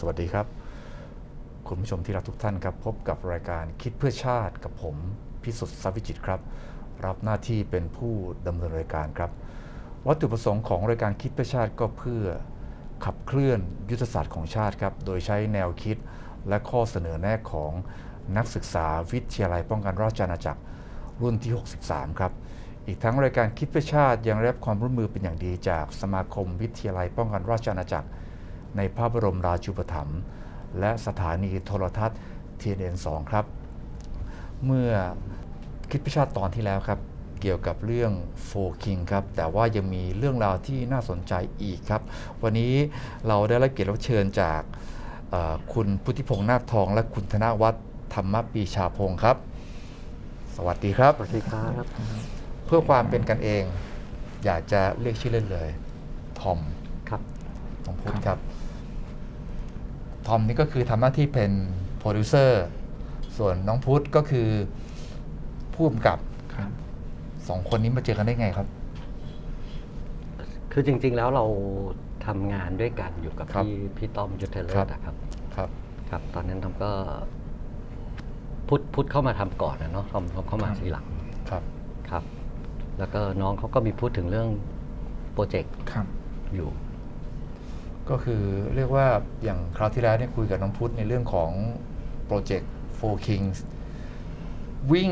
สวัสดีครับ คุณผู้ชมที่รักทุกท่านครับ พบกับรายการคิดเพื่อชาติกับผมพิสุทธิ์ทรัพย์วิจิตครับ รับหน้าที่เป็นผู้ดำเนินรายการครับ วัตถุประสงค์ของรายการคิดเพื่อชาติก็เพื่อขับเคลื่อนยุทธศาสตร์ของชาติครับ โดยใช้แนวคิดและข้อเสนอแนะของนักศึกษาวิทยาลัยป้องกันราชอาณาจักรรุ่นที่ 63 ครับ อีกทั้งรายการคิดเพื่อชาติยังได้รับความร่วมมือเป็นอย่างดีจากสมาคมวิทยาลัยป้องกันราชอาณาจักร ในพระบรมราชูปถัมภ์และสถานีโทรทัศน์ TNN2 ครับ เมื่อคิดพิชาติตอนที่แล้วครับ เกี่ยวกับเรื่องโฟคิงครับ แต่ว่ายังมีเรื่องราวที่น่าสนใจอีกครับ วันนี้เราได้รับเกียรติรับเชิญจากเอ่อคุณพุทธิพงษ์นาคทอง และคุณธนวัฒน์ธรรมปีชาพงศ์ครับ สวัสดีครับ สวัสดีครับ เพื่อความเป็นกันเอง อยากจะเรียกชื่อเล่นเลย ทอม ครับของพุทธครับ ทอมนี่ก็คือทำหน้าที่เป็นโปรดิวเซอร์ ส่วนน้องพุทธก็คือผู้กำกับครับสองคนนี้มาเจอกันได้ไงครับ คือจริง ๆ แล้วเราทำงานด้วยกันอยู่กับครับพี่พี่ต้อมยุทธเลิครัศบนะครับ ครับ ครับ ตอนนั้นทอมก็พุทธพุทธเข้ามาทำก่อนนะเนาะทอมทอมเข้ามาครับ ทีหลังครับ ครับ แล้วก็น้องเขาก็มีพูดถึงเรื่องโปรเจกต์ครับ อยู่ ก็คือเรียกว่าอย่างคราวที่แล้วเนี่ยคุยกับน้องพุทธในเรื่องของโปรเจกต์ Four Kings วิ่ง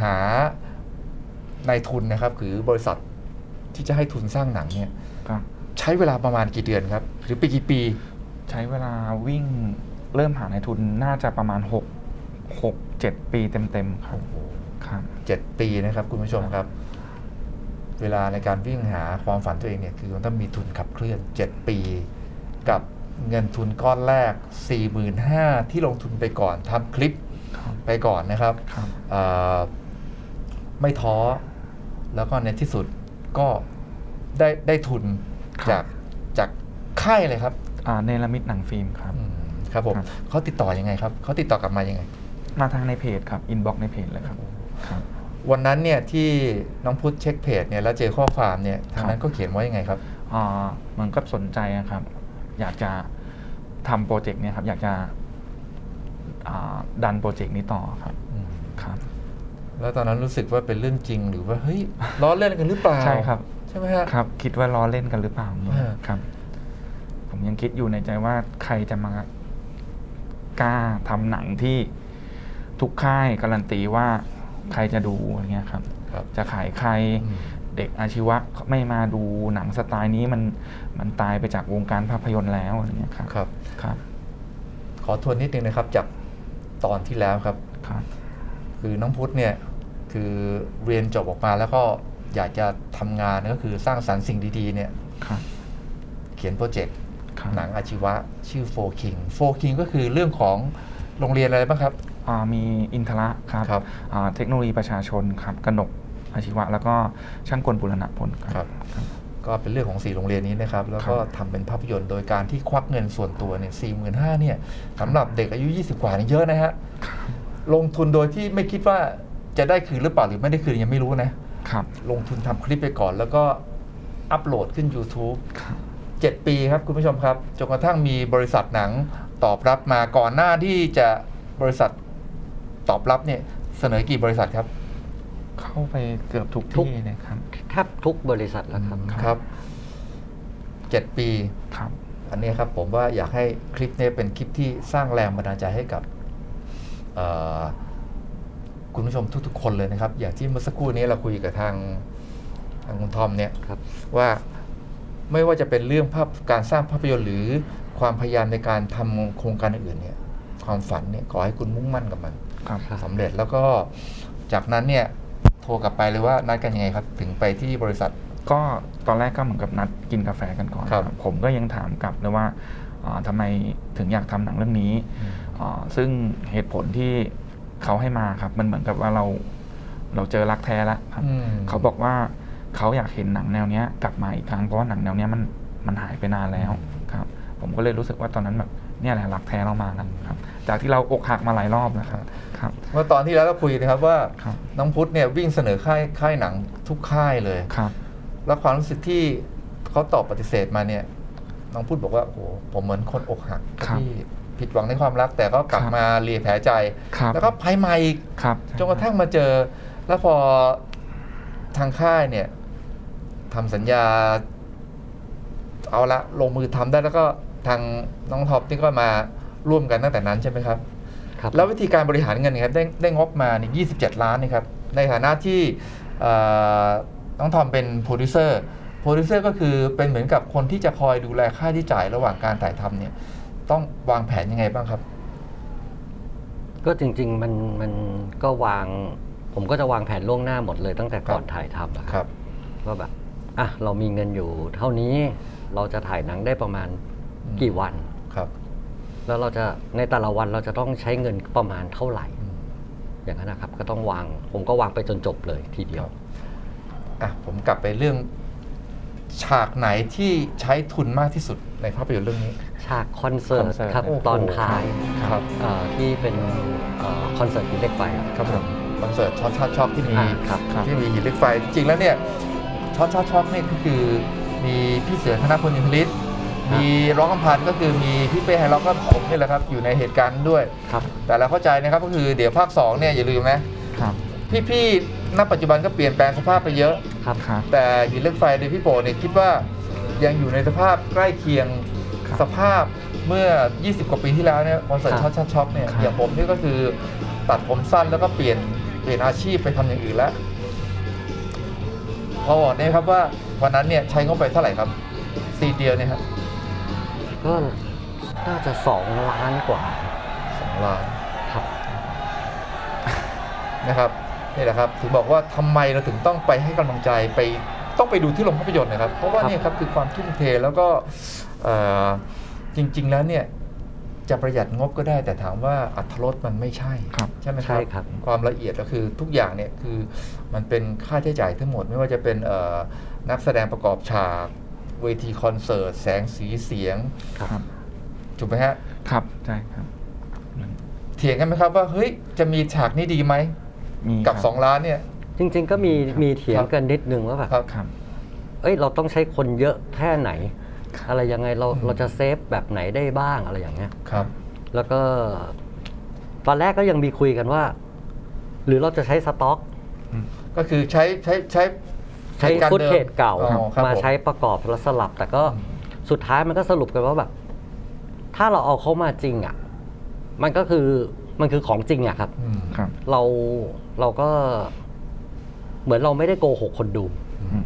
หานายทุนนะครับหรือบริษัทที่จะให้ทุนสร้างหนังเนี่ยก็ใช้เวลาประมาณกี่เดือนครับ หรือปีกี่ปี ใช้เวลาวิ่งเริ่มหาในทุนน่าจะประมาณ6 6 7 ปีเต็มๆครับครับเจ็ดปีนะครับคุณผู้ชมครับ เวลาในการวิ่งหาความฝันตัวเองเนี่ยคือมันต้องมีทุนขับเคลื่อน 7 ปี กับเงินทุนก้อนแรก 45,000ที่ลงทุนไปก่อนทำคลิปครับไปก่อนนะครับครับเอ่อไม่ท้อแล้วก็ในที่สุดก็ได้ได้ทุนครับจากจากค่ายเลยครับอ่าเนลมิดหนังฟิล์มครับอืมครับผมครับเขาติดต่อยังไงครับเขาติดต่อกลับมายังไง มาทางในเพจครับอินบ็อกในเพจเลยครับครับ วันนั้นเนี่ยที่น้องพุทธเช็คเพจเนี่ยแล้วเจอข้อความเนี่ยทางนั้นก็เขียนไว้ยังไงครับอ่ามันก็สนใจอะครับ อยากจะทำโปรเจกต์เนี้ยครับ อยากจะอ่าดันโปรเจกต์นี้ต่อครับครับ แล้วตอนนั้นรู้สึกว่าเป็นเรื่องจริงหรือว่าเฮ้ยล้อเล่นกันหรือเปล่าใช่ครับใช่ไหมฮะครับ คิดว่าล้อเล่นกันหรือเปล่าเนี่ยเออครับ ผมยังคิดอยู่ในใจว่าใครจะมากล้าทำหนังที่ทุกค่ายการันตีว่า ใครจะดูอะไรเงี้ยครับ ครับจะขายใครอืม เด็กอาชีวะไม่มาดูหนังสไตล์นี้มันมันตายไปจากวงการภาพยนตร์แล้วอะไรเงี้ยครับครับ ครับ ขอทวนนิดนึงนะครับจากตอนที่แล้วครับ ครับ คือน้องพุทธเนี่ยคือเรียนจบออกมาแล้วก็อยากจะทำงานก็คือสร้างสรรค์สิ่งดีๆเนี่ยครับ เขียนโปรเจกต์ครับ หนังอาชีวะชื่อ Four King Four King ก็คือเรื่องของโรงเรียนอะไรบ้างครับอ่า มีอินทระครับครับอ่าเทคโนโลยีประชาชนครับกนกอาชีวะ แล้วก็ช่างกลบุรณะพลคครัรับครับ ก็เป็นเรื่องของสี่โรงเรียนนี้นะครับ แล้วก็ครับทำเป็นภาพยนตร์โดยการที่ควักเงินส่วนตัวเนี่ยสี่หมื่นห้าเนี่ยสำหรับเด็กอายุ 20 กว่านี่เยอะนะฮะ ลงทุนโดยที่ไม่คิดว่าจะได้คืนหรือเปล่าหรือไม่ได้คืนยังไม่รู้นะ ครับ ลงทุนทำคลิปไปก่อน แล้วก็อัปโหลดขึ้น YouTube ครับ7 ปีครับคุณผู้ชมครับจนกระทั่งมีบริษัทหนังตอบรับมาก่อนหน้าที่จะบริษัท ตอบรับเนี่ยเสนอกี่บริษัทครับ เข้าไปเกือบทุกทุก ที่นะครับ แทบทุกบริษัทแล้วครับ ครับ เจ็ดปี ครับ อันนี้ครับผมว่าอยากให้คลิปเนี้เป็นคลิปที่สร้างแรงบันดาลใจให้กับเอ่อคุณผู้ชมทุกๆ คนเลยนะครับ อย่างที่เมื่อสักครู่นี้เราคุยกับทางทางคุณทอมเนี่ยครับ ว่าไม่ว่าจะเป็นเรื่องภาพการสร้างภาพยนตร์หรือความพยายามในการทำโครงการอื่นๆเนี่ย ความฝันเนี่ยขอให้คุณมุ่งมั่นกับมัน ครับครับ สำเร็จแล้วก็จากนั้นเนี่ยโทรกลับไปเลยว่านัดกันยังไงครับ ถึงไปที่บริษัท ก็ตอนแรกก็เหมือนกับนัดกินกาแฟกันก่อนครับ ครับผมก็ยังถามกลับเลยว่าอ่าทำไมถึงอยากทำหนังเรื่องนี้อ่าซึ่งเหตุผลที่เขาให้มาครับ มันเหมือนกับว่าเราเราเจอรักแท้แล้วครับ อืม เขาบอกว่าเขาอยากเห็นหนังแนวเนี้ยกลับมาอีกครั้งเพราะว่าหนังแนวเนี้ยมันมันหายไปนานแล้วครับ ผมก็เลยรู้สึกว่าตอนนั้นแบบ เนี่ยแหละรักแท้เรามาแล้วครับ จากที่เราอกหักมาหลายรอบแล้วครับครับ เมื่อตอนที่แล้วเราคุยนะครับว่าครับน้องพุทธเนี่ยวิ่งเสนอค่ายค่ายหนังทุกค่ายเลย ครับ แล้วความรู้สึกที่เขาตอบปฏิเสธมาเนี่ย น้องพูดบอกว่าโอ้โหผมเหมือนคนอกหักครับที่ผิดหวังในความรักแต่ก็กลับครับมาเลียแผลใจ ครับ แล้วก็ภัยใหม่อีก ครับจนกระทั่งมาเจอ แล้วพอทางค่ายเนี่ยทำสัญญา เอาละลงมือทำได้แล้วก็ ทางน้องท็อปนี่ก็มาร่วมกันตั้งแต่นั้นใช่ไหมครับครับ แล้ววิธีการบริหารเงินครับได้ได้งบมานี่27ล้านนี่ครับในฐานะที่เอ่อน้องทอมเป็นโปรดิวเซอร์โปรดิวเซอร์ก็คือเป็นเหมือนกับคนที่จะคอยดูแลค่าใช้จ่ายระหว่างการถ่ายทำเนี่ยต้องวางแผนยังไงบ้างครับ ก็จริงๆมันมันก็วาง ผมก็จะวางแผนล่วงหน้าหมดเลยตั้งแต่ก่อนถ่ายทำอะครับว่าแบบอะเรามีเงินอยู่เท่านี้เราจะถ่ายหนังได้ประมาณอืม กี่วัน ครับ แล้วเราจะในแต่ละวันเราจะต้องใช้เงินประมาณเท่าไหร่อืมอย่างนั้นนะครับ ก็ต้องวาง ผมก็วางไปจนจบเลยทีเดียว อะผมกลับไปเรื่อง ฉากไหนที่ใช้ทุนมากที่สุดในภาพยนตร์เรื่องนี้ ฉากคอนเสิร์คตอนเสิร์ตครับโอ้โหตอนท้ายครับ เอ่อที่เป็นเอ่อคอนเสิร์ตหินเหล็กไฟอะครับผมคอนเสิร์ตช็อตช็อตช็อกที่มีอ่าครับครับ ที่มีหินเหล็กไฟจริงๆแล้วเนี่ยช็อตช็อตช็อกเนี่ยก็คือมีพี่เสือธนพลอินทริศ มีร้องคำพันธ์ก็คือมีพี่เป้ไฮร็อกก็ผมนี่แหละครับอยู่ในเหตุการณ์ด้วย ครับแต่เราเข้าใจนะครับก็คือเดี๋ยวภาค2เนี่ยอย่าลืมนะครับพี่ๆณปัจจุบันก็เปลี่ยนแปลงสภาพไปเยอะ ครับครับ แต่หินเหล็กไฟโดยพี่โปเนี่ยคิดว่ายังอยู่ในสภาพใกล้เคียงครับสภาพเมื่อ 20 กว่าปีที่แล้วเนี่ยคอนเสิร์ตครัช็อบตช็อตช็อตเนี่ยครับ อย่างผมนี่ก็คือตัดผมสั้นแล้วก็เปลี่ยนเปลี่ยนอาชีพไปทำอย่างอื่นแล้วพอบอกได้ไหมครับว่าวันนั้นเนี่ยใช้งบไปเท่าไหร่ครับซีนเดียวเนี่ยครับ ก็น่าจะสองล้านกว่าสองล้านครับ นะครับนี่แหละครับถึงบอกว่าทำไมเราถึงต้องไปให้กำลังใจไปต้องไปดูที่โรงภาพยนตร์นะครับ เพราะว่าครับเนี่ยครับคือความทุ่มเทแล้วก็เอ่อจริง ๆ แล้วเนี่ยจะประหยัดงบก็ได้ แต่ถามว่าอัตรสมันไม่ใช่ครับใช่ไหมคใช่รับครับความละเอียดก็คือทุกอย่างเนี่ยคือมันเป็นค่าใช้จ่ายทั้งหมดไม่ว่าจะเป็นเอ่อนักแสดงประกอบฉาก เวทีคอนเสิร์ต แสงสีเสียงครับ ถูกไหมฮะ ครับ ใช่ครับ เถียงกันไหมครับว่าเฮ้ยจะมีฉากนี้ดีไหม มีกับ ครับสองล้านเนี่ย จริง ๆ ก็มีมีเถียงครับกันนิดนึงว่าแบบ ครับ ครับ เอ้ยเราต้องใช้คนเยอะแค่ไหน อะไรยังไงเราอืมเราจะเซฟแบบไหนได้บ้างอะไรอย่างเงี้ย ครับ แล้วก็ตอนแรกก็ยังมีคุยกันว่า หรือเราจะใช้สต็อก ก็คือใช้ใช้ใช้ใช้หตุการณ์ฟุตเทจดิมเก่า อ๋อครับมาผ ใช้ประกอบแล้วสลับ แต่ก็อืมสุดท้ายมันก็สรุปกันว่าแบบ ถ้าเราเอาเขามาจริงอะ มันก็คือมันคือของจริงอะครับ อืมครับ เราเราก็ เหมือนเราไม่ได้โกหกคนดู อืม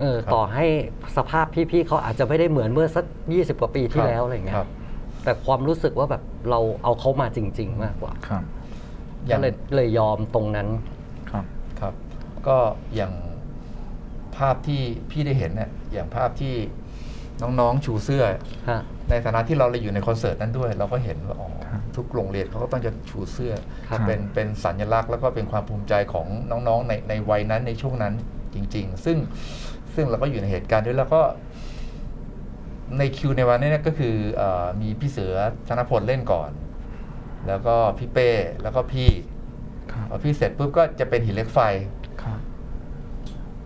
เออครับต่อให้สภาพพี่ๆเขาอาจจะไม่ได้เหมือนเมื่อสักยี่สิบกว่าปีที่แล้วอะไรเงี้คยรับ แต่ความรู้สึกว่าแบบเราเอาเขามาจริง ๆ มากกว่าครับ อก็ย่างเลยเลยยอมตรงนั้น ครับ ครับ ก็อย่าง ภาพที่พี่ได้เห็นเนี่ยอย่างภาพที่น้องๆชูเสื้อ ฮะ ในฐานะที่เราเลยอยู่ในคอนเสิร์ตนั้นด้วย เราก็เห็นว่าอ๋อครับทุกโรงเรียนเขาก็ต้องจะชูเสื้อ ครับ เป็นเป็นสัญลักษณ์แล้วก็เป็นความภูมิใจของน้องๆในในวัยนั้นในช่วงนั้นจริง ๆ ซึ่งซึ่งเราก็อยู่ในเหตุการณ์ด้วยแล้วก็ ในคิวในวันนี้เนี่ยก็คือเออมีพี่เสือธนพลเล่นก่อน แล้วก็พี่เป้แล้วก็พี่ครับพอพี่เสร็จปุ๊บก็จะเป็นหินเหล็กไฟ ครับ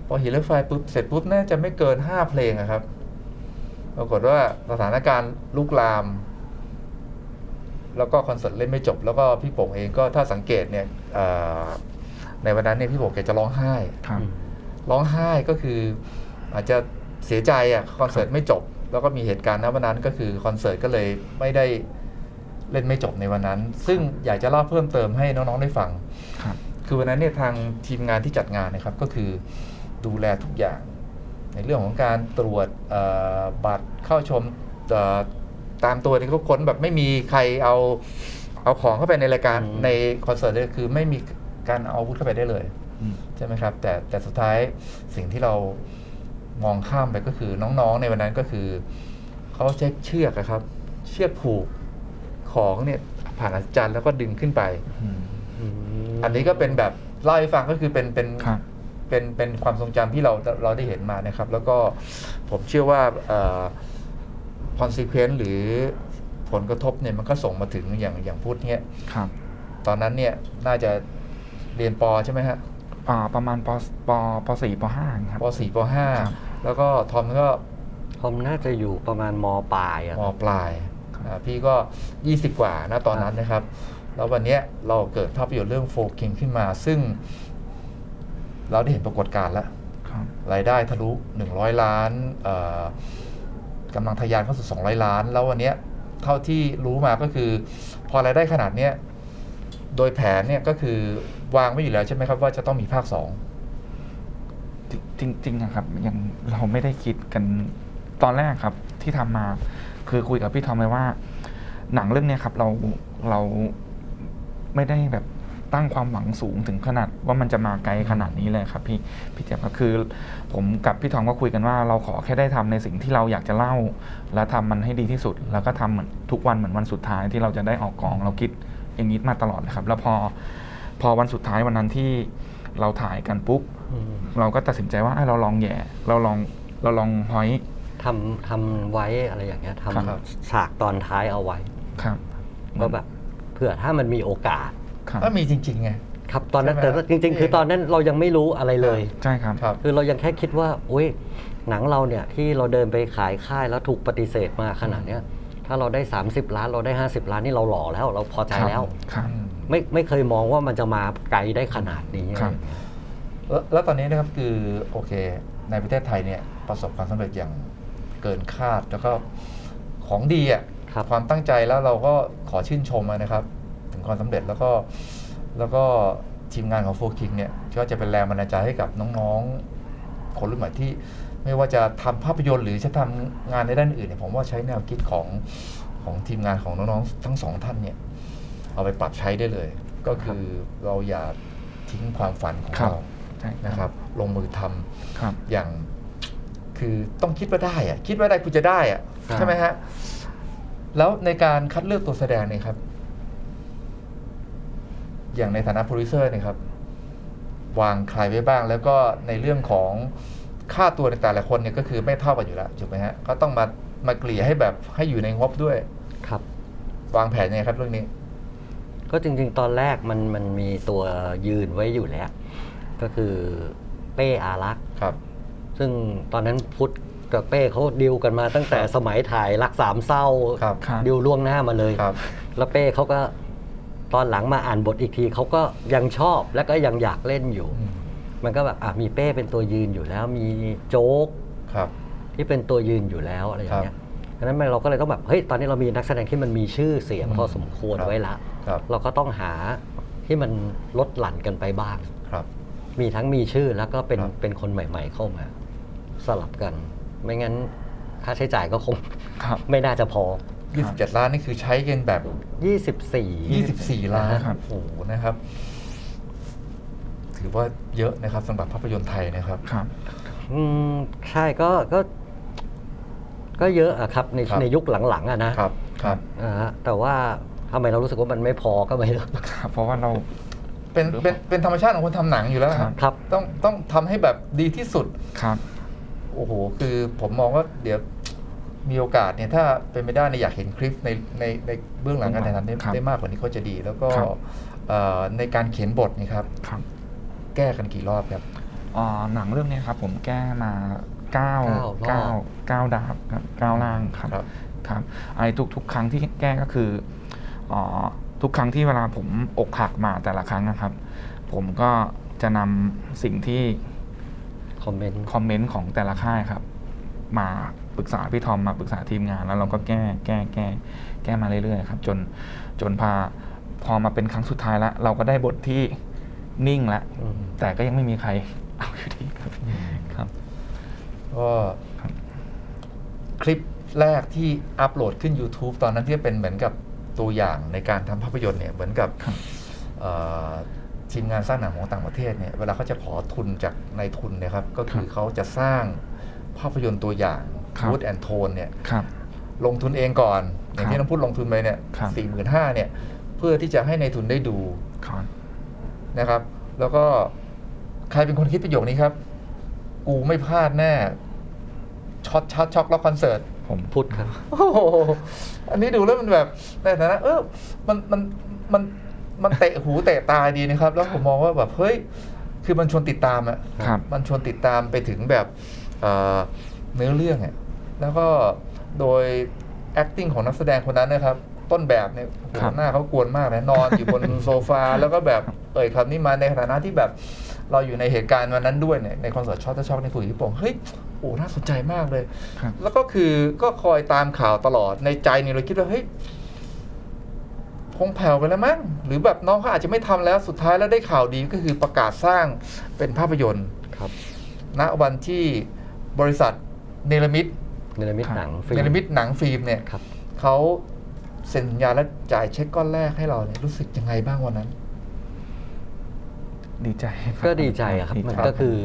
พอหินเหล็กไฟปุ๊บเสร็จปุ๊บน่าจะไม่เกินห้าเพลงอะครับ ปรากฏว่าสถานการณ์ลุกลาม แล้วก็คอนเสิร์ตเล่นไม่จบ แล้วก็พี่โป่งเองก็ถ้าสังเกตเนี่ยเอ่อในวันนั้นเนี่ยพี่โป่งแกจะร้องไห้ครับร้องไห้ก็คืออาจจะเสียใจอะคอนเสิร์ตไม่จบ แล้วก็มีเหตุการณ์ณวันนั้นก็คือคอนเสิร์ตก็เลยไม่ได้เล่นไม่จบในวันนั้น ซึ่งอยากจะเล่าเพิ่มเติมให้น้องๆได้ฟังครับคือวันนั้นเนี่ยทางทีมงานที่จัดงานนะครับก็คือ ดูแลทุกอย่าง ในเรื่องของการตรวจเอ่อบัตรเข้าชมเอ่อตามตัวนี่ก็ค้นแบบไม่มีใครเอาเอาของเข้าไปในรายการอืมในคอนเสิร์ตเลยคือไม่มีการเอาอาวุธเข้าไปได้เลยอืมใช่ไหมครับ แต่แต่สุดท้ายสิ่งที่เรามองข้ามไปก็คือน้องๆในวันนั้นก็คือเขาใช้เชือกอะครับ เชือกผูกของเนี่ยผ่านอัศจรรย์แล้วก็ดึงขึ้นไปอืมมอันนี้ก็เป็นแบบเล่าให้ฟังก็คือเป็นเป็นครับ เป็นเป็นความทรงจำที่เราเราได้เห็นมานะครับ แล้วก็ผมเชื่อว่าคอนซีเควนต์หรือผลกระทบเนี่ยมันก็ส่งมาถึงอย่างอย่างพุทธเนี่ยครับตอนนั้นเนี่ยน่าจะเรียนปอใช่ไหมฮะอ่าประมาณปปปสี่ปห้าครับปสี่ปห้าครับแล้วก็ทอมก็พอมน่าจะอยู่ประมาณมปลายอะมปลายอ่าพี่ก็ 20 กว่านะตอนนั้นนะครับ แล้ววันเนี้ยเราเกิดภาพยนตร์เรื่องโฟกิงขึ้นมา ซึ่ง เราได้เห็นปรากฏการณ์แล้วครับรายได้ทะลุ 100 ล้านเอ่อกำลังทะยานเข้าสู่ 200 ล้าน แล้ววันเนี้ยเท่าที่รู้มาก็คือ พอรายได้ขนาดเนี้ยโดยแผนเนี่ยก็คือวางไว้อยู่แล้วใช่ไหมครับว่าจะต้องมีภาคจริงจริงๆนะครับยังเราไม่ได้คิดกันตอนแรกครับที่ทำมา คือคุยกับพี่ทอมเลยว่า หนังเรื่องเนี้ยครับเราเราไม่ได้แบบ ตั้งความหวังสูงถึงขนาดว่ามันจะมาไกลขนาดนี้เลยครับพี่พี่เจี๊ยบก็คือ ผมกับพี่ทอมก็คุยกันว่าเราขอแค่ได้ทำในสิ่งที่เราอยากจะเล่า และทำมันให้ดีที่สุด แล้วก็ทำเหมือนทุกวันเหมือนวันสุดท้ายที่เราจะได้ออกกองเราคิดอย่างนี้มาตลอดเลยครับ แล้วพอพอวันสุดท้ายวันนั้นที่เราถ่ายกันปุ๊บอืมเราก็ตัดสินใจว่าเอ้ยเราลองแหย่เราลองเราลองพอยทำทำไว้อะไรอย่างเงี้ยทครับำฉากตอนท้ายเอาไว้ครับก็แบบเผื่อถ้ามันมีโอกาสครับ2 ก็มีจริงๆไง ครับตอนนั้นใช่ไหมแต่ว่าจริง ๆ คือตอนนั้นเรายังไม่รู้อะไรเลย ใช่ครับ ครับ คือเรายังแค่คิดว่าอุ้ยหนังเราเนี่ยที่เราเดินไปขายค่ายแล้วถูกปฏิเสธมาขนาดเนี้ยถ้าเราได้ 30 ล้านเราได้ 50 ล้านนี่เราหล่อแล้ว เราพอใจแล้ว ครับไม่ไม่เคยมองว่ามันจะมาไกลได้ขนาดนี้ ครับ แล้วแล้วตอนนี้นะครับคือโอเค ในประเทศไทยเนี่ยประสบความสำเร็จอย่างเกินคาดแล้วก็ของดีอะครับ ความตั้งใจแล้วเราก็ขอชื่นชมนะครับถึง ความสำเร็จแล้วก็แล้วก็ทีมงานของโฟคิงเนี่ยก็จะเป็นแรงบันดาลใจให้กับน้องๆ คนรุ่นใหม่ที่ไม่ว่าจะทำภาพยนตร์หรือจะทำงานในด้านอื่นเนี่ยผมว่าใช้แนวคิดของของทีมงานของน้องๆทั้งสองท่านเนี่ยเอาไปปรับใช้ได้เลย ก็คือเราอย่าทิ้งความฝันของครับเราใช่นะครับ ลงมือทำครับอย่างคือต้องคิดว่าได้อะคิดว่าได้คุณจะได้อะครับใช่ไหมฮะแล้วในการคัดเลือกตัวแสดงเนี่ยครับ อย่างในฐานะโปรดิวเซอร์เนี่ยครับวางใครไว้บ้าง แล้วก็ในเรื่องของค่าตัวในแต่ละคนเนี่ยก็คือไม่เท่ากันอยู่แล้วถูกไหมฮะก็ต้องมามาเกลี่ยให้แบบให้อยู่ในงบด้วยครับ วางแผนยังไงครับเรื่องนี้ ก็จริง ๆ ตอนแรกมันมันมีตัวยืนไว้อยู่แล้ว ก็คือเป้อารักษ์ครับ ซึ่งตอนนั้นพุทธกับเป้เขาดิวกันมาตั้งแต่สมัยถ่ายรักสามเศร้าครับครับดิวล่วงหน้ามาเลยครับแล้วเป้เขาก็ ตอนหลังมาอ่านบทอีกทีเขาก็ยังชอบและก็ยังอยากเล่นอยู่อืมมันก็แบบอะมีเป้เป็นตัวยืนอยู่แล้ว มีโจ๊กครับ ที่เป็นตัวยืนอยู่แล้วอะไรอย่างเงี้ยดังนั้นเราก็เลยต้องแบบเฮ้ยตอนนี้เรามีนักแสดงที่มันมีชื่อเสียงอืมพอสมควรครับไว้ละครับเราก็ต้องหาที่มันลดหลั่นกันไปบ้างครับ มีทั้งมีชื่อแล้วก็เป็นครับเป็นคนใหม่ ๆ เข้ามา สลับกัน ไม่งั้นค่าใช้จ่ายก็คงครับไม่น่าจะพอ 27 ล้านนี่คือใช้กันแบบ 24 24 ล้านครับโอ้โหนะครับ ถือว่าเยอะนะครับสำหรับภาพยนตร์ไทยนะครับ ครับ อืมใช่ก็ก็ ก็เยอะอะครับในครับ ในยุคหลังๆอะนะครับ ครับอ่าฮะแต่ว่าทำไมเรารู้สึกว่ามันไม่พอก็ไม่รู้ ครับ เพราะว่าเรา เป็นเป็นเป็นธรรมชาติของคนทำหนังอยู่แล้วครับ ครับ ต้องต้องทำให้แบบดีที่สุด ครับ โอ้โห คือผมมองว่าเดี๋ยว มีโอกาสเนี่ยถ้าเป็นไม่ได้เนี่ยอยากเห็นคลิปในในในเบื้องหลังการถ่ายทำได้ครับได้มากกว่านี้ก็จะดี แล้วก็ครับเอ่อในการเขียนบทนี่ครับ ครับ แก้กันกี่รอบครับ อ่าหนังเรื่องเนี้ยครับผมแก้มาเก้าเก้ารอบเก้าเก้าดาบครับเก้าล่างครับครับ ครับไอ้ทุกทุกครั้งที่แก้ก็คืออ่าทุกครั้งที่เวลาผมอกหักมาแต่ละครั้งนะครับ ผมก็จะนำสิ่งที่คอมเมนต์ คอมเมนต์ของแต่ละค่ายครับ มา ปรึกษาพี่ทอมมาปรึกษาทีมงาน แล้วเราก็แก้แก้แก้แก้มาเรื่อยๆครับจนจนพาพอมาเป็นครั้งสุดท้ายแล้วเราก็ได้บทที่นิ่งแล้วอืมแต่ก็ยังไม่มีใครเอาอยู่ดีครับครับก็ครับคลิปแรกที่อัปโหลดขึ้น YouTube ตอนนั้นที่เป็นเหมือนกับตัวอย่างในการทำภาพยนตร์เนี่ยเหมือนกับครับเอ่อทีมงานสร้างหนังของต่างประเทศเนี่ยเวลาเขาจะขอทุนจากนายทุนเนะครับ ก็คือครับเขาจะสร้างภาพยนตร์ตัวอย่าง ครับวูดแอนโทนเนี่ยครับลงทุนเองก่อน อย่างครับที่น้องพูดลงทุนไปเนี่ยครับสี่หมื่นห้าเนี่ย เพื่อที่จะให้ในายทุนได้ดูครับนะครับ แล้วก็ใครเป็นคนคิดประโยคนี้ครับ กูไม่พลาดแน่ช็อตช็อตช็อกแล้วคอนเสิร์ตผมพุทธครับโอ้โหอันนี้ดูแล้วมันแบบในฐานะเออมันมันมันมันเตะหูเตะตาดีนะครับ แล้วผมมองว่าแบบเฮ้ยคือมันชวนติดตามอะครับมันชวนติดตามไปถึงแบบเอ่อเนื้อเรื่องอะ แล้วก็โดย acting ของนักแสดงคนนั้นนะครับต้นแบบเนี่ยโอ้โหครับ หน้าเขากวนมากเลยนอนอยู่บน โซฟาแล้วก็แบบเอ่ยคำนี้มาในฐานะที่แบบเราอยู่ในเหตุการณ์วันนั้นด้วยเนี่ยในคอนเสิร์ตช็อตช็อกในคุยกับพี่โป่งเฮ้ยโอ้น่าสนใจมากเลย ครับ แล้วก็คือก็คอยตามข่าวตลอดในใจเนี่ยเราคิดว่าเฮ้ยคงแผ่วไปแล้วมั้งหรือแบบน้องเขาอาจจะไม่ทำแล้วสุดท้ายแล้วได้ข่าวดีก็คือประกาศสร้างเป็นภาพยนตร์ ครับ ณวันที่บริษัทเนลมิต เนรมิตครับหนังฟิล์เนมลมิตหนังฟิล์มเนี่ยครับเขาเซ็นสัญญาและจ่ายเช็คก้อนแรกให้เราเนี่ยรู้สึกยังไงบ้างวันนั้น ดีใจครับก็ดีใจอะครับดีใจมันก็คือ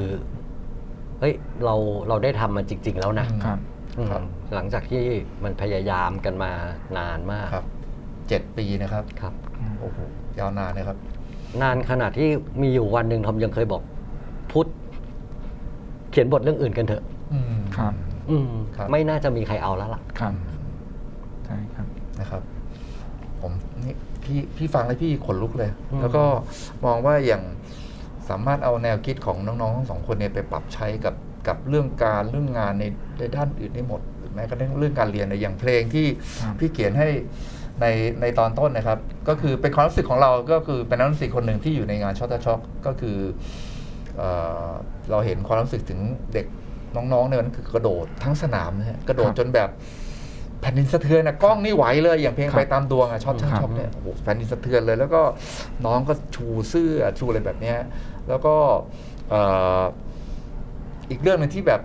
เฮ้ยเราเราได้ทำมันจริง ๆ แล้วนะอืมครับอืมครับหลังจากที่มันพยายามกันมานานมากครับเจ็ดปีนะครับครับโอ้โหยาวนานนะครับ นานขนาดที่มีอยู่วันหนึ่งทอมยังเคยบอกพุทธเขียนบทเรื่องอื่นกันเถอะอืมครับ อืมครับ ไม่น่าจะมีใครเอาแล้วล่ะ ครับใช่ครับ นะครับ ผมนี่พี่พี่ฟังแล้วพี่ขนลุกเลย อืม แล้วก็มองว่าอย่างสามารถเอาแนวคิดของน้องๆทั้งสองคนเนี่ยไปปรับใช้กับกับเรื่องการเรื่องงานในในด้านอื่นได้หมดหรือแม้กระทั่งเรื่องการเรียนในอย่างเพลงที่ครับ พี่เขียนให้ในในตอนต้นนะครับ ก็คือเป็นความรู้สึกของเราก็คือเป็นนักดนตรีคนหนึ่งที่อยู่ในงานช็อตช็อกก็คือเออเราเห็นความรู้สึกถึงเด็ก น้องๆในวันนั้นคือกระโดดทั้งสนามนะฮะกระโดดครับจนแบบแผ่นดินสะเทือนนะกล้องนี่ไหวเลยอย่างเพลงครับไปตามดวงอะช็อตช็อตครับช็อตเนี่ยโอ้โหแผ่นดินสะเทือนเลย แล้วก็น้องก็ชูเสื้อชูอะไรแบบเนี้ยแล้วก็เอ่ออีกเรื่องหนึ่งที่แบบ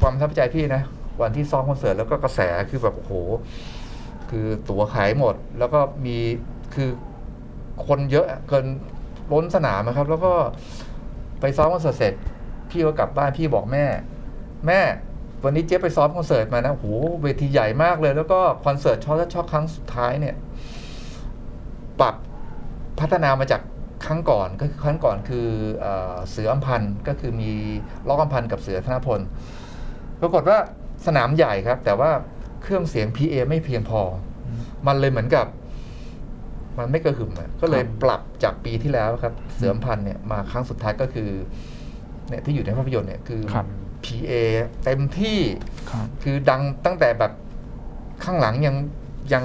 ความประทับใจพี่นะวันที่ซ้อมคอนเสิร์ตแล้วก็กระแสคือแบบโอ้โห คือตั๋วขายหมด แล้วก็มีคือคนเยอะเกินล้นสนามนะครับ แล้วก็ไปซ้อมคอนเสิร์ตเสร็จ พี่ก็กลับบ้านพี่บอกแม่ แม่วันนี้เจ๊ไปซ้อมคอนเสิร์ตมานะโอ้โหเวทีใหญ่มากเลย แล้วก็คอนเสิร์ตช็อตช็อตครั้งสุดท้ายเนี่ย ปรับพัฒนามาจากครั้งก่อนก็คือครั้งก่อนคือเออเสืออัมพันธ์ก็คือมีล็อกอัมพันธ์กับเสือธนพลปรากฏว่าสนามใหญ่ครับ แต่ว่าเครื่องเสียง PA ไม่เพียงพอ มันเลยเหมือนกับ มันไม่กระหึ่มอะก็เลยครับปรับจากปีที่แล้วครับ เสืออัมพันธ์เนี่ยมาครั้งสุดท้ายก็คือเนี่ยที่อยู่ในภาพยนตร์เนี่ยคือครับ PA เต็มที่ครับ คือดังตั้งแต่แบบข้างหลังยังยัง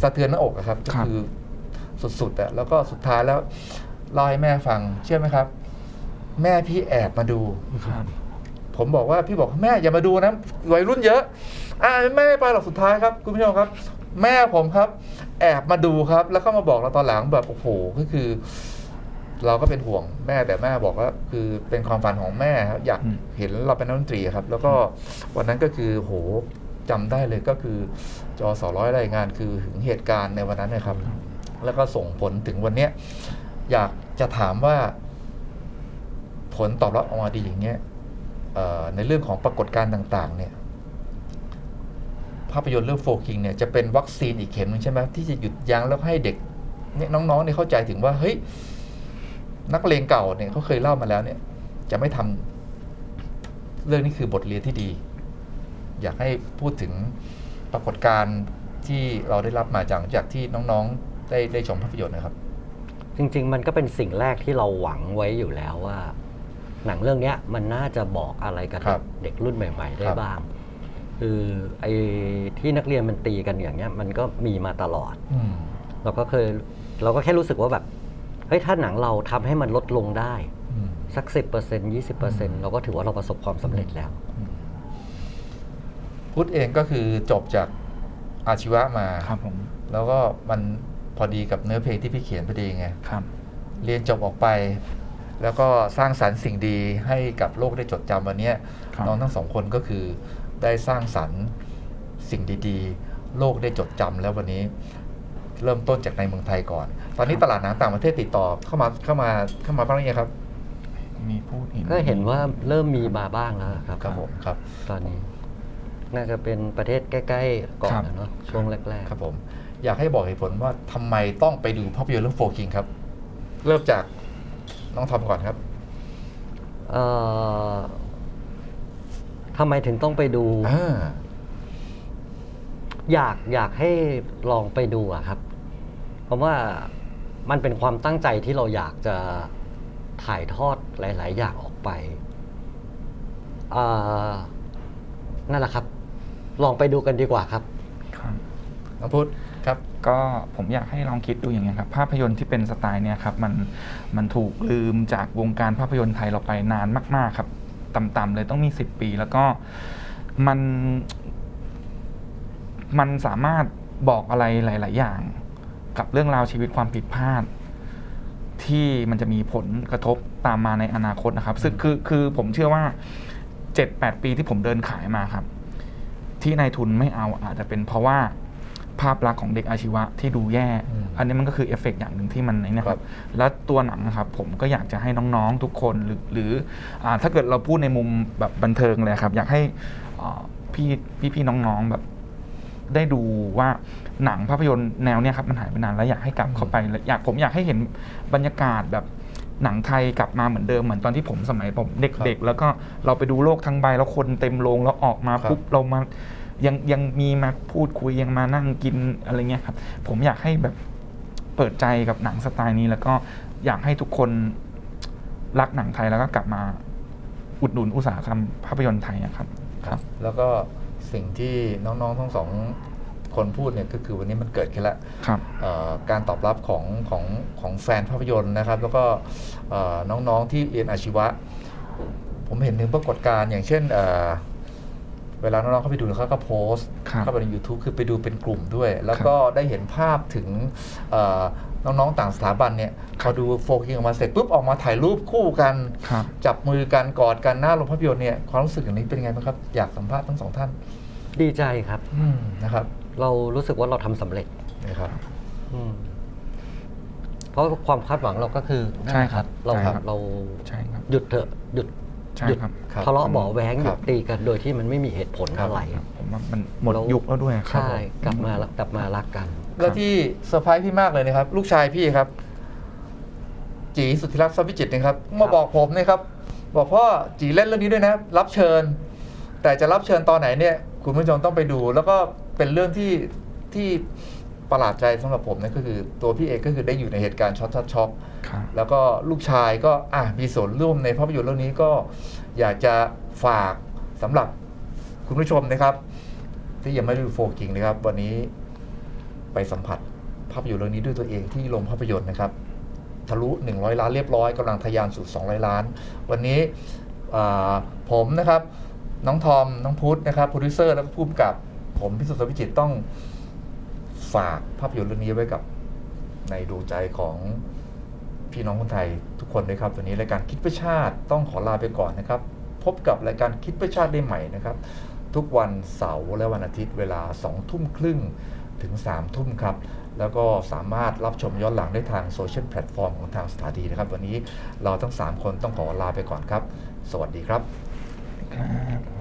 สะเทือนหน้าอกอะครับ ก็ครับ คือสุดๆอะแล้วก็สุดท้ายแล้วเล่าให้แม่ฟัง เชื่อไหมครับ แม่พี่แอบมาดู ครับผมบอกว่าพี่บอกแม่อย่ามาดูนะวัยรุ่นเยอะอ่าแม่ไม่ไปหรอกสุดท้ายครับคุณผู้ชมครับ แม่ผมครับ แอบมาดูครับ แล้วก็มาบอกเราตอนหลังแบบโอ้โหก็คือ เราก็เป็นห่วงแม่แต่แม่บอกว่าคือเป็นความฝันของแม่ครับอยากอืมเห็นเราเป็นนักดนตรีครับ แล้วก็วันนั้นก็คือโหจำได้เลยก็คือจอสอร้อยรายงานคือถึงเหตุการณ์ในวันนั้นนะครับ แล้วก็ส่งผลถึงวันเนี้ยอยากจะถามว่า ผลตอบรับออกมาดีอย่างเงี้ยเอ่อในเรื่องของปรากฏการณ์ต่าง ๆ เนี่ยภาพยนตร์เรื่องโฟกิงเนี่ยจะเป็นวัคซีนอีกเข็มหนึงใช่ไหมที่จะหยุดยั้งแล้วให้เด็กเนี่ยน้องๆเนี่ยเข้าใจถึงว่าเฮ้ย นักเลงเก่าเนี่ยเขาเคยเล่ามาแล้วเนี่ย จะไม่ทำเรื่องนี้คือบทเรียนที่ดี อยากให้พูดถึงปรากฏการณ์ที่เราได้รับมาจากจากที่น้องๆ ได้ได้ชมภาพยนตร์นะครับ จริง ๆ มันก็เป็นสิ่งแรกที่เราหวังไว้อยู่แล้วว่า หนังเรื่องเนี้ยมันน่าจะบอกอะไรกับครับเด็กรุ่นใหม่ ๆ ได้ครับบ้างคือไอ้ที่นักเรียนมันตีกันอย่างเงี้ย มันก็มีมาตลอดอืมเราก็เคยเราก็แค่รู้สึกว่าแบบ เฮ้ยถ้าหนังเราทำให้มันลดลงได้อืมสักสิบเปอร์เซ็นต์ยี่สิบเปอร์เซ็นต์เราก็ถือว่าเราประสบความสำเร็จแล้วพุทธเองก็คือจบจากอาชีวะมาครับผมแล้วก็มันพอดีกับเนื้อเพลงที่พี่เขียนพอดีไงครับเรียนจบออกไป แล้วก็สร้างสรรค์สิ่งดีให้กับโลกได้จดจำวันเนี้ยครับน้องทั้งสองคนก็คือได้สร้างสรรค์สิ่งดี ๆ โลกได้จดจำแล้ววันนี้ เริ่มต้นจากในเมืองไทยก่อน ตอนนี้ตลาดหนังต่างประเทศติดต่อเข้ามาเข้ามาเข้ามาบ้างหรือยังครับ มีพูดเห็นก็เห็นว่าเริ่มมีมาบ้างแล้วครับครับผมครับ ตอนนี้ น่าจะเป็นประเทศใกล้ๆก่อนนะเนาะช่วงแรกครับผม อยากให้บอกเหตุผลว่าทำไมต้องไปดูภาพยนตร์เรื่องโฟกิงครับ เริ่มจากน้องทอมก่อนครับๆเอ่อทำไมถึงต้องไปดูอ่าอยากอยากให้ลองไปดูอะครับ เพราะว่ามันเป็นความตั้งใจที่เราอยากจะถ่ายทอดหลาย ๆ อย่างออกไปเอ่อนั่นแหละครับ ลองไปดูกันดีกว่าครับครับน้องพุทธครับก็ผมอยากให้ลองคิดดูอย่างนี้ยครับภาพยนตร์ที่เป็นสไตล์เนี่ยครับมันมันถูกลืมจากวงการภาพยนตร์ไทยเราไปนานมาก ๆ ครับต่ำๆเลยต้องมี 10 ปี แล้วก็มัน มันสามารถบอกอะไรหลาย ๆ อย่าง กับเรื่องราวชีวิตความผิดพลาด ที่มันจะมีผลกระทบตามมาในอนาคตนะครับ ซึ่งคือคือผมเชื่อว่า7-8ปีที่ผมเดินขายมาครับ ที่นายทุนไม่เอาอาจจะเป็นเพราะว่าภาพลักษณ์ของเด็กอาชีวะที่ดูแย่อืมอันนี้มันก็คือเอฟเฟกต์อย่างหนึ่งที่มันไอ้เนะคครัรับบแล้วตัวหนังนะครับ ผมก็อยากจะให้น้องๆทุกคนหรือหรืออาถ้าเกิดเราพูดในมุมแบบบันเทิงเลยครับ อยากให้อ่าพี่พี่ๆน้องๆแบบ ได้ดูว่าหนังภาพยนตร์แนวเนี้ยครับมันหายไปนานแล้วอยากให้กลับเข้าไปแล้วอยากผมอยากให้เห็นบรรยากาศแบบหนังไทยกลับมาเหมือนเดิมเหมือนตอนที่ผมสมัยผมเด็กๆ แล้วก็เราไปดูโลกทั้งใบแล้วคนเต็มโรงแล้วออกมาครับปุ๊บเรามายังยังมีมาพูดคุยยังมานั่งกินอะไรเงี้ยครับ ผมอยากให้แบบเปิดใจกับหนังสไตล์นี้ แล้วก็อยากให้ทุกคนรักหนังไทยแล้วก็กลับมาอุดหนุนอุตสาหกรรมภาพยนตร์ไทยอะครับ ครับ แล้วก็ สิ่งที่น้องๆทั้งสองคนพูดเนี่ยก็คือวันนี้มันเกิดขึ้นแล้วครับเอ่อการตอบรับของของของแฟนภาพยนตร์นะครับ แล้วก็เอ่อน้องๆที่เรียนอาชีวะ ผมเห็นถึงปรากฏการณ์อย่างเช่นเอ่อเวลาน้องๆเข้าไปดูเขาก็โพสต์ครับเข้าไปใน YouTube คือไปดูเป็นกลุ่มด้วย แล้วก็ได้เห็นภาพถึงเอ่อน้องๆต่างสถาบันเนี่ยพอดูโฟกิงออกมาเสร็จปุ๊บออกมาถ่ายรูปคู่กันครับจับมือกันกอดกันหน้าโรงภาพยนตร์เนี่ยความรู้สึกอย่างนี้เป็นยังไงบ้างครับ อยากสัมภาษณ์ทั้งสองท่าน ดีใจครับ อืมนะครับเรารู้สึกว่าเราทำสำเร็จนะครับ อืมเพราะความคาดหวังเราก็คือใช่ครับเราใช่ครับ เราใช่ครับ หยุดเถอะหยุดใช่หยุดครับ ครับทะเลาะเบาะแว้งหคยุรัดบตีกันโดยที่มันไม่มีเหตุผลครับอะไร ผมว่ามันหมดเรายุคแล้วด้วยครับใช่กลับมาแล้วกลับมารักกัน แล้วที่เซอร์ไพรส์พี่มากเลยนะครับ ลูกชายพี่ครับ จีสุทธิรักษ์ทรัพย์วิจิตรนะครับมาบอกผมนะครับ บอกพ่อจีเล่นเรื่องนี้ด้วยนะ รับเชิญ แต่จะรับเชิญตอนไหนเนี่ย คุณผู้ชมต้องไปดู แล้วก็เป็นเรื่องที่ที่ประหลาดใจสำหรับผมนะก็คือตัวพี่เองก็คือได้อยู่ในเหตุการณ์ช็อตช็อตช็อกครับ แล้วก็ลูกชายก็อะมีส่วนร่วมในภาพยนตร์เรื่องนี้ก็อยากจะฝากสำหรับคุณผู้ชมนะครับ ที่ยังไม่ได้ดูโฟกิงนะครับ วันนี้ไปสัมผัสภาพยนตร์เรื่องนี้ด้วยตัวเองที่โรงภาพยนตร์นะครับ ทะลุ 100 ล้านเรียบร้อยกำลังทะยานสู่ 200 ล้าน วันนี้อ่าผมนะครับ น้องทอม น้องพุทธนะครับโปรดิวเซอร์แล้วก็ผู้กำกับ ผมพิสุทธิ์วิจิตต้องฝากภาพยนตร์เรื่องนี้ไว้กับในดวงใจของพี่น้องคนไทยทุกคนด้วยครับวันนี้รายการคิดเพื่อชาติต้องขอลาไปก่อนนะครับ พบกับรายการคิดเพื่อชาติได้ใหม่นะครับ ทุกวันเสาร์และวันอาทิตย์เวลา2ทุ่มครึ่งถึง3ทุ่มครับ แล้วก็สามารถรับชมย้อนหลังได้ทางโซเชียลแพลตฟอร์มของทางสถานีนะครับ วันนี้เราทั้ง 3 คนต้องขอลาไปก่อนครับ สวัสดีครับ ครับ